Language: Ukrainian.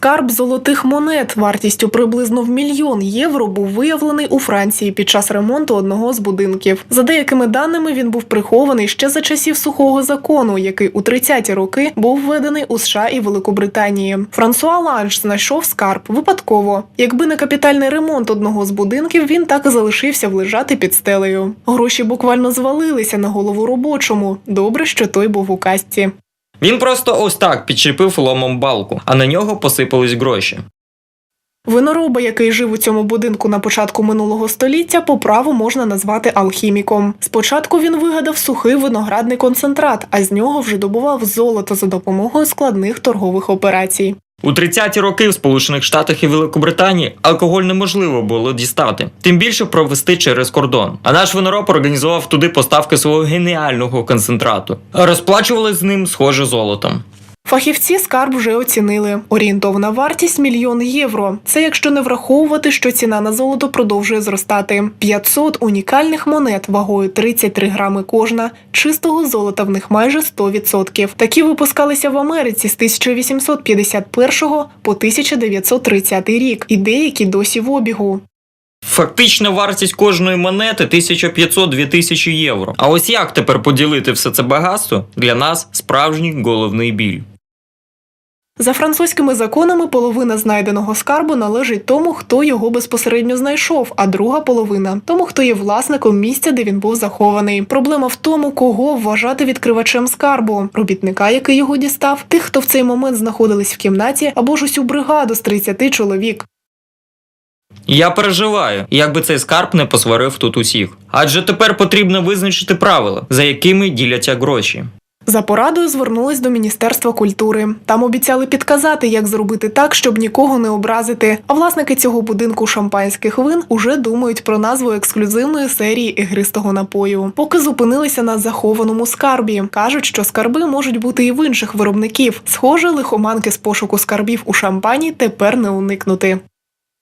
скарб золотих монет вартістю приблизно в мільйон євро був виявлений у Франції під час ремонту одного з будинків. За деякими даними, він був прихований ще за часів сухого закону, який у 30-ті роки був введений у США і Великобританії. Франсуа Ланш знайшов скарб випадково. Якби не капітальний ремонт одного з будинків, він так і залишився влежати під стелею. Гроші буквально звалилися на голову робочому. Добре, що той був у касті. Він просто ось так підчепив ломом балку, а на нього посипались гроші. Винороба, який жив у цьому будинку на початку минулого століття, по праву можна назвати алхіміком. Спочатку він вигадав сухий виноградний концентрат, а з нього вже добував золото за допомогою складних торгових операцій. У 30-ті роки в Сполучених Штатах і Великобританії алкоголь неможливо було дістати, тим більше провести через кордон. А наш винороб організував туди поставки свого геніального концентрату. Розплачували з ним схоже золотом. Фахівці скарб вже оцінили. Орієнтовна вартість мільйон євро. Це якщо не враховувати, що ціна на золото продовжує зростати. 500 унікальних монет вагою 33 грами кожна. Чистого золота в них майже 100%. Такі випускалися в Америці з 1851 по 1930 рік, і деякі досі в обігу. Фактична вартість кожної монети 1500-2000 євро. А ось як тепер поділити все це багатство для нас справжній головний біль. За французькими законами половина знайденого скарбу належить тому, хто його безпосередньо знайшов, а друга половина тому, хто є власником місця, де він був захований. Проблема в тому, кого вважати відкривачем скарбу: робітника, який його дістав, тих, хто в цей момент знаходились в кімнаті, або ж усю бригаду з 30 чоловік. Я переживаю, як би цей скарб не посварив тут усіх. Адже тепер потрібно визначити правила, за якими діляться гроші. За порадою звернулись до Міністерства культури. Там обіцяли підказати, як зробити так, щоб нікого не образити. А власники цього будинку шампанських вин уже думають про назву ексклюзивної серії ігристого напою. Поки зупинилися на захованому скарбі. кажуть, що скарби можуть бути і в інших виробників. Схоже, лихоманки з пошуку скарбів у шампані тепер не уникнути.